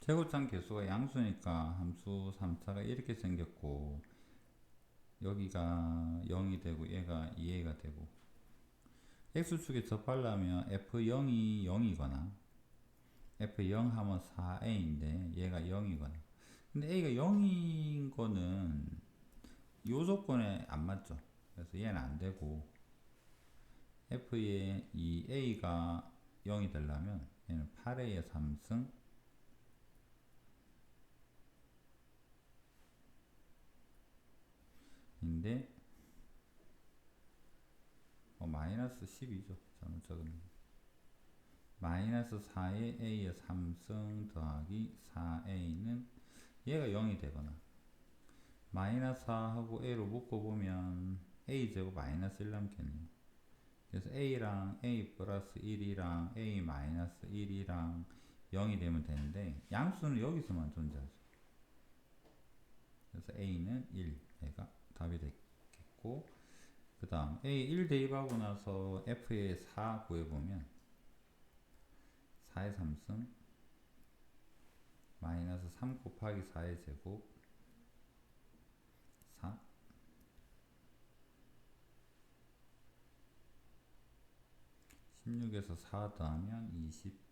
제곱장 개수가 양수니까 함수 3차가 이렇게 생겼고 여기가 0이 되고 얘가 2a가 되고 x축에 접하려면 f0이 0이거나 f0 하면 4a인데 얘가 0이거나 근데 a가 0인 거는 요 조건에 안 맞죠. 그래서 얘는 안 되고 f의 이 a가 0이 되려면 얘는 8a의 3승 인데 어, 마이너스 10이죠. 잘못 적었네. 마이너스 4의 a의 3승 더하기 4a는 얘가 0이 되거나 마이너스 4하고 a로 묶어보면 a제곱 마이너스 1 남겠네요. 그래서 a랑 a 플러스 1이랑 a 마이너스 1이랑 0이 되면 되는데 양수는 여기서만 존재하죠. 그래서 a는 1, 얘가 답이 되겠고 그 다음 a 1 대입하고 나서 f의 4 구해보면 4의 3승 마이너스 3 곱하기 4의 제곱 4 16에서 4 더하면 20